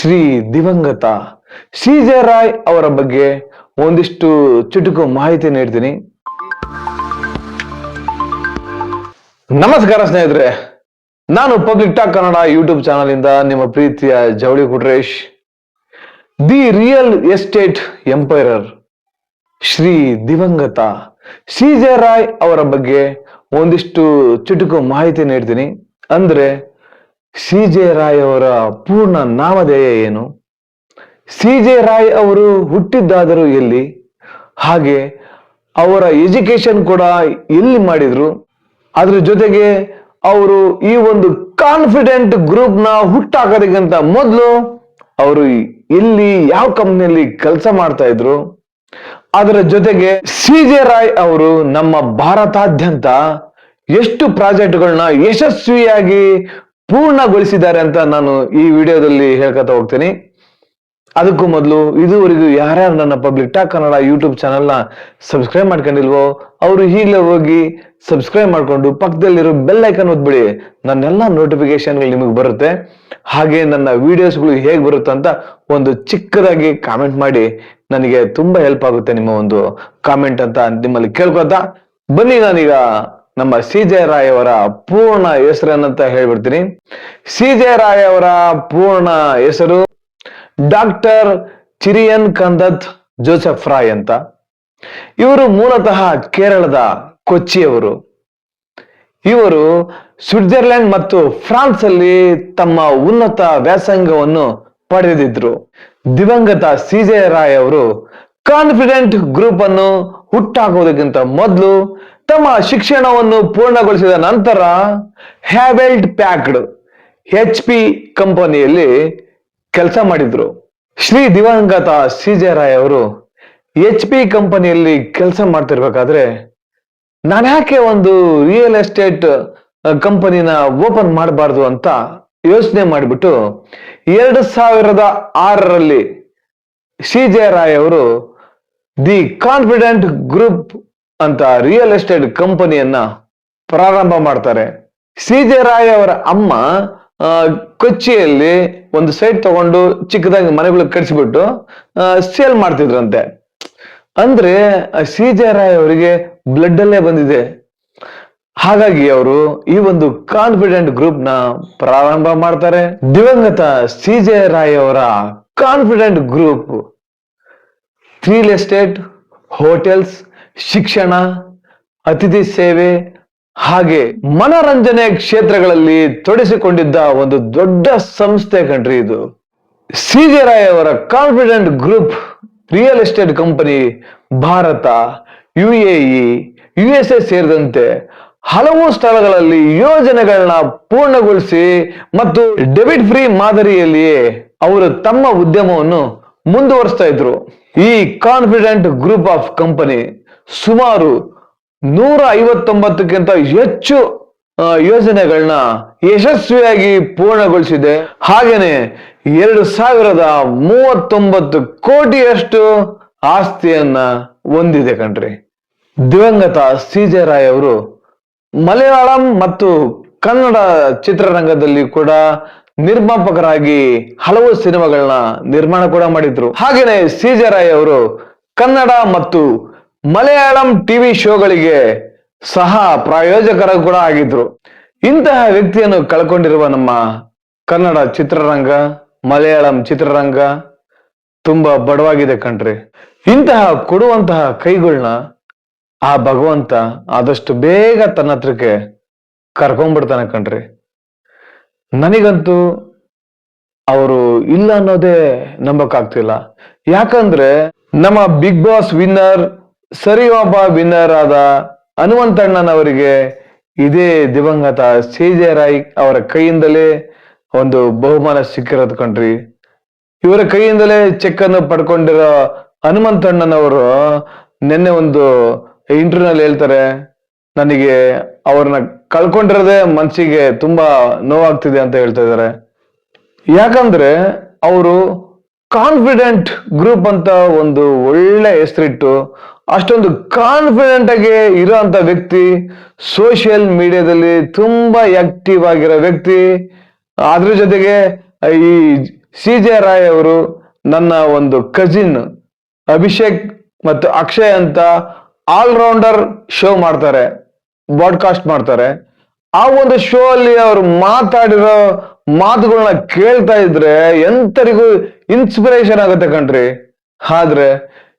ಶ್ರೀ ದಿವಂಗತ C J Roy ಅವರ ಬಗ್ಗೆ ಒಂದಿಷ್ಟು ಚುಟುಕು ಮಾಹಿತಿ ನೀಡ್ತೀನಿ. ನಮಸ್ಕಾರ ಸ್ನೇಹಿತರೆ, ನಾನು public talk Kannada YouTube channel ಇಂದ ನಿಮ್ಮ ಪ್ರೀತಿಯ Javali Kutresh the real estate emperor Shri ದಿವಂಗತ ಸಿ ಜೆ ರಾಯ್ ಅವರ ಬಗ್ಗೆ ಒಂದಿಷ್ಟು ಚುಟುಕು ಮಾಹಿತಿ ನೀಡ್ತೀನಿ. ಅಂದ್ರೆ ಸಿ ಜೆ ರಾಯ್ ಅವರ ಪೂರ್ಣ ನಾಮಧೇಯ ಏನು? ಸಿ ಜೆ ರಾಯ್ ಅವರು ಹುಟ್ಟಿದ್ದಾದರೂ ಎಲ್ಲಿ? ಹಾಗೆ ಅವರ ಎಜುಕೇಶನ್ ಕೂಡ ಎಲ್ಲಿ ಮಾಡಿದ್ರು? ಅದ್ರ ಜೊತೆಗೆ ಅವರು ಈ ಒಂದು ಕಾನ್ಫಿಡೆಂಟ್ ಗ್ರೂಪ್ನ ಹುಟ್ಟಾಕೋದಕ್ಕಿಂತ ಮೊದಲು ಅವರು ಎಲ್ಲಿ, ಯಾವ ಕಂಪ್ನಿಯಲ್ಲಿ ಕೆಲಸ ಮಾಡ್ತಾ ಇದ್ರು? ಅದರ ಜೊತೆಗೆ ಸಿ ಜೆ ರಾಯ್ ಅವರು ನಮ್ಮ ಭಾರತಾದ್ಯಂತ ಎಷ್ಟು ಪ್ರಾಜೆಕ್ಟ್ಗಳನ್ನ ಯಶಸ್ವಿಯಾಗಿ ಪೂರ್ಣಗೊಳಿಸಿದ್ದಾರೆ ಅಂತ ನಾನು ಈ ವಿಡಿಯೋದಲ್ಲಿ ಹೇಳ್ಕೊತಾ ಹೋಗ್ತೀನಿ. ಅದಕ್ಕೂ ಮೊದಲು ಇದುವರೆಗೂ ಯಾರ್ಯಾರು ನನ್ನ ಪಬ್ಲಿಕ್ ಟಾಕ್ ಕನ್ನಡ ಯೂಟ್ಯೂಬ್ ಚಾನಲ್ನ ಸಬ್ಸ್ಕ್ರೈಬ್ ಮಾಡ್ಕೊಂಡಿಲ್ವೋ, ಅವರು ಈಗಲೇ ಹೋಗಿ ಸಬ್ಸ್ಕ್ರೈಬ್ ಮಾಡಿಕೊಂಡು ಪಕ್ಕದಲ್ಲಿರೋ ಬೆಲ್ ಐಕನ್ ಒತ್ಬಿಡಿ. ನನ್ನೆಲ್ಲ ನೋಟಿಫಿಕೇಶನ್ಗಳು ನಿಮಗೆ ಬರುತ್ತೆ. ಹಾಗೆ ನನ್ನ ವಿಡಿಯೋಸ್ಗಳು ಹೇಗೆ ಬರುತ್ತೆ ಅಂತ ಒಂದು ಚಿಕ್ಕದಾಗಿ ಕಾಮೆಂಟ್ ಮಾಡಿ. ನನಗೆ ತುಂಬಾ ಹೆಲ್ಪ್ ಆಗುತ್ತೆ ನಿಮ್ಮ ಒಂದು ಕಾಮೆಂಟ್ ಅಂತ ನಿಮ್ಮಲ್ಲಿ ಕೇಳ್ಕೊತಾ ಬನ್ನಿ ನಾನೀಗ ನಮ್ಮ ಸಿ ಜೆ ರಾಯ್ ಅವರ ಪೂರ್ಣ ಹೆಸರೇನಂತ ಹೇಳ್ಬಿಡ್ತೀನಿ. ಸಿ ಜೆ ರಾಯ್ ಅವರ ಪೂರ್ಣ ಹೆಸರು ಡಾಕ್ಟರ್ ಚಿರಿಯನ್ ಕಂದತ್ ಜೋಸೆಫ್ ರಾಯ್ ಅಂತ. ಇವರು ಮೂಲತಃ ಕೇರಳದ ಕೊಚ್ಚಿಯವರು. ಇವರು ಸ್ವಿಟ್ಜರ್ಲೆಂಡ್ ಮತ್ತು ಫ್ರಾನ್ಸ್ ಅಲ್ಲಿ ತಮ್ಮ ಉನ್ನತ ವ್ಯಾಸಂಗವನ್ನು ಪಡೆದಿದ್ರು. ದಿವಂಗತ ಸಿ ಜೆ ರಾಯ್ ಅವರು ಕಾನ್ಫಿಡೆಂಟ್ ಗ್ರೂಪ್ ಅನ್ನು ಹುಟ್ಟಾಕೋದಕ್ಕಿಂತ ಮೊದಲು ತಮ್ಮ ಶಿಕ್ಷಣವನ್ನು ಪೂರ್ಣಗೊಳಿಸಿದ ನಂತರ ಹ್ಯಾವೆಲ್ಡ್ ಪ್ಯಾಕ್ಡ್ ಎಚ್ ಪಿ ಕಂಪನಿಯಲ್ಲಿ ಕೆಲಸ ಮಾಡಿದ್ರು. ಶ್ರೀ ದಿವಂಗತ ಸಿ ಜೆ ರಾಯ್ ಅವರು ಎಚ್ ಪಿ ಕಂಪನಿಯಲ್ಲಿ ಕೆಲಸ ಮಾಡ್ತಿರ್ಬೇಕಾದ್ರೆ ನಾನು ಯಾಕೆ ಒಂದು ರಿಯಲ್ ಎಸ್ಟೇಟ್ ಕಂಪನಿನ ಓಪನ್ ಮಾಡಬಾರ್ದು ಅಂತ ಯೋಚನೆ ಮಾಡಿಬಿಟ್ಟು ಎರಡು ಸಾವಿರದ ಆರರಲ್ಲಿ ಸಿ ಜೆ ರಾಯ್ ಅವರು ದಿ ಕಾನ್ಫಿಡೆಂಟ್ ಗ್ರೂಪ್ ಅಂತ ರಿಯಲ್ ಎಸ್ಟೇಟ್ ಕಂಪನಿಯನ್ನ ಪ್ರಾರಂಭ ಮಾಡ್ತಾರೆ. ಸಿ ಜೆ ರಾಯ್ ಅವರ ಅಮ್ಮ ಕೊಚ್ಚಿಯಲ್ಲಿ ಒಂದು ಸೈಟ್ ತಗೊಂಡು ಚಿಕ್ಕದಾಗಿ ಮನೆಗಳು ಕಟ್ಸಿಬಿಟ್ಟು ಸೇಲ್ ಮಾಡ್ತಿದ್ರಂತೆ. ಅಂದ್ರೆ ಸಿ ಜೆ ರಾಯ್ ಅವರಿಗೆ ಬ್ಲಡ್ ಅಲ್ಲೇ ಬಂದಿದೆ. ಹಾಗಾಗಿ ಅವರು ಈ ಒಂದು ಕಾನ್ಫಿಡೆಂಟ್ ಗ್ರೂಪ್ನ ಪ್ರಾರಂಭ ಮಾಡ್ತಾರೆ. ದಿವಂಗತ ಸಿ ಜೆ ರಾಯ್ ಅವರ Confident Group real estate hotels ಶಿಕ್ಷಣ, ಅತಿಥಿ ಸೇವೆ ಹಾಗೆ ಮನರಂಜನೆ ಕ್ಷೇತ್ರಗಳಲ್ಲಿ ತೊಡಿಸಿಕೊಂಡಿದ್ದ ಒಂದು ದೊಡ್ಡ ಸಂಸ್ಥೆ ಕಣ್ರಿ ಇದು. ಸಿ ಜೆ ರಾಯ್ ಅವರ Confident Group real estate company Bharat, U A U S A ಸೇರಿದಂತೆ ಹಲವು ಸ್ಥಳಗಳಲ್ಲಿ ಯೋಜನೆಗಳನ್ನ ಪೂರ್ಣಗೊಳಿಸಿ ಮತ್ತು ಡೆಬಿಟ್ ಫ್ರೀ ಮಾದರಿಯಲ್ಲಿಯೇ ಅವರು ತಮ್ಮ ಉದ್ಯಮವನ್ನು ಮುಂದುವರಿಸ್ತಾ ಇದ್ರು. ಈ ಕಾನ್ಫಿಡೆಂಟ್ ಗ್ರೂಪ್ ಆಫ್ ಕಂಪನಿ ಸುಮಾರು ನೂರ ಐವತ್ತೊಂಬತ್ತಕ್ಕಿಂತ ಹೆಚ್ಚು ಯೋಜನೆಗಳನ್ನ ಯಶಸ್ವಿಯಾಗಿ ಪೂರ್ಣಗೊಳಿಸಿದೆ. ಹಾಗೆಯೇ ಎರಡು ಸಾವಿರದ ಮೂವತ್ತೊಂಬತ್ತು ಕೋಟಿಯಷ್ಟು ಆಸ್ತಿಯನ್ನ ಹೊಂದಿದೆ ಕಣ್ರಿ. ದಿವಂಗತ ಸಿ ಜೆ ರಾಯ್ ಅವರು ಮಲಯಾಳಂ ಮತ್ತು ಕನ್ನಡ ಚಿತ್ರರಂಗದಲ್ಲಿ ಕೂಡ ನಿರ್ಮಾಪಕರಾಗಿ ಹಲವು ಸಿನಿಮಾಗಳನ್ನ ನಿರ್ಮಾಣ ಕೂಡ ಮಾಡಿದ್ರು. ಹಾಗೆಯೇ ಸಿ ಜೆ ರಾಯ್ ಅವರು ಕನ್ನಡ ಮತ್ತು ಮಲಯಾಳಂ ಟಿವಿ ಶೋಗಳಿಗೆ ಸಹ ಪ್ರಾಯೋಜಕರ ಕೂಡ ಆಗಿದ್ರು. ಇಂತಹ ವ್ಯಕ್ತಿಯನ್ನು ಕಳ್ಕೊಂಡಿರುವ ನಮ್ಮ ಕನ್ನಡ ಚಿತ್ರರಂಗ, ಮಲಯಾಳಂ ಚಿತ್ರರಂಗ ತುಂಬಾ ಬಡವಾಗಿದೆ ಕಣ್ರಿ. ಇಂತಹ ಕೊಡುವಂತಹ ಕೈಗಳನ್ನ ಆ ಭಗವಂತ ಆದಷ್ಟು ಬೇಗ ತನ್ನ ಹತ್ರಕ್ಕೆ ಕರ್ಕೊಂಡ್ಬಿಡ್ತಾನೆ ಕಣ್ರಿ. ನನಗಂತೂ ಅವರು ಇಲ್ಲ ಅನ್ನೋದೇ ನಂಬಕ್ಕಾಗ್ತಿಲ್ಲ. ಯಾಕಂದ್ರೆ ನಮ್ಮ ಬಿಗ್ ಬಾಸ್ ವಿನ್ನರ್ ಸರಿಯೊಬ್ಬ ವಿನ್ನರ್ ಆದ ಹನುಮಂತಣ್ಣನವರಿಗೆ ಇದೇ ದಿವಂಗತ ಸಿ ಜೆ ರಾಯ್ ಅವರ ಕೈಯಿಂದಲೇ ಒಂದು ಬಹುಮಾನ ಸಿಕ್ಕಿರೋದು ಕಣ್ರಿ. ಇವರ ಕೈಯಿಂದಲೇ ಚೆಕ್ ಅನ್ನು ಪಡ್ಕೊಂಡಿರೋ ಹನುಮಂತಣ್ಣನವರು ನಿನ್ನೆ ಒಂದು ಇಂಟರ್ವ್ಯೂನಲ್ಲಿ ಹೇಳ್ತಾರೆ, ನನಗೆ ಅವ್ರನ್ನ ಕಳ್ಕೊಂಡಿರೋದೆ ಮನ್ಸಿಗೆ ತುಂಬಾ ನೋವಾಗ್ತಿದೆ ಅಂತ ಹೇಳ್ತಾ ಇದ್ದಾರೆ. ಯಾಕಂದ್ರೆ ಅವರು ಕಾನ್ಫಿಡೆಂಟ್ ಗ್ರೂಪ್ ಅಂತ ಒಂದು ಒಳ್ಳೆ ಹೆಸರಿಟ್ಟು ಅಷ್ಟೊಂದು ಕಾನ್ಫಿಡೆಂಟ್ ಆಗಿ ಇರುವಂತ ವ್ಯಕ್ತಿ ಸೋಷಿಯಲ್ ಮೀಡಿಯಾದಲ್ಲಿ ತುಂಬಾ ಆಕ್ಟಿವ್ ಆಗಿರೋ ವ್ಯಕ್ತಿ. ಅದ್ರ ಜೊತೆಗೆ, ಈ ಸಿ ಜೆ ರಾಯ್ ಅವರು ನನ್ನ ಒಂದು ಕಜಿನ್ ಅಭಿಷೇಕ್ ಮತ್ತು ಅಕ್ಷಯ್ ಅಂತ ಆಲ್ರೌಂಡರ್ ಶೋ ಮಾಡ್ತಾರೆ ಬಾಡ್ಕಾಸ್ಟ್ ಮಾಡ್ತಾರೆ. ಆ ಒಂದು ಶೋ ಅಲ್ಲಿ ಅವರು ಮಾತಾಡಿರೋ ಮಾತುಗಳನ್ನ ಕೇಳ್ತಾ ಇದ್ರೆ ಎಂತರಿಗೂ ಇನ್ಸ್ಪಿರೇಷನ್ ಆಗುತ್ತೆ ಕಣ್ರಿ. ಆದ್ರೆ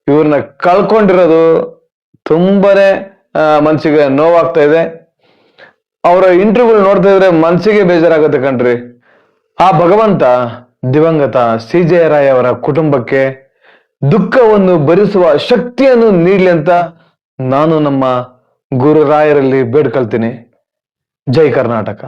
ಇವ್ರನ್ನ ಕಳ್ಕೊಂಡಿರೋದು ತುಂಬಾನೇ ಮನಸ್ಸಿಗೆ ನೋವಾಗ್ತಾ ಇದೆ. ಅವರ ಇಂಟರ್ವ್ಯೂ ನೋಡ್ತಾ ಇದ್ರೆ ಮನಸ್ಸಿಗೆ ಬೇಜಾರಾಗುತ್ತೆ ಕಣ್ರಿ. ಆ ಭಗವಂತ, ದಿವಂಗತ ಸಿ ಜೆ ರಾಯ್ ಅವರ ಕುಟುಂಬಕ್ಕೆ ದುಃಖವನ್ನು ಭರಿಸುವ ಶಕ್ತಿಯನ್ನು ನೀಡಲಿ ಅಂತ ನಾನು ನಮ್ಮ ಗುರುರಾಯರಲ್ಲಿ ಬೇಡ್ಕೊಳ್ತೀನಿ. ಜೈ ಕರ್ನಾಟಕ.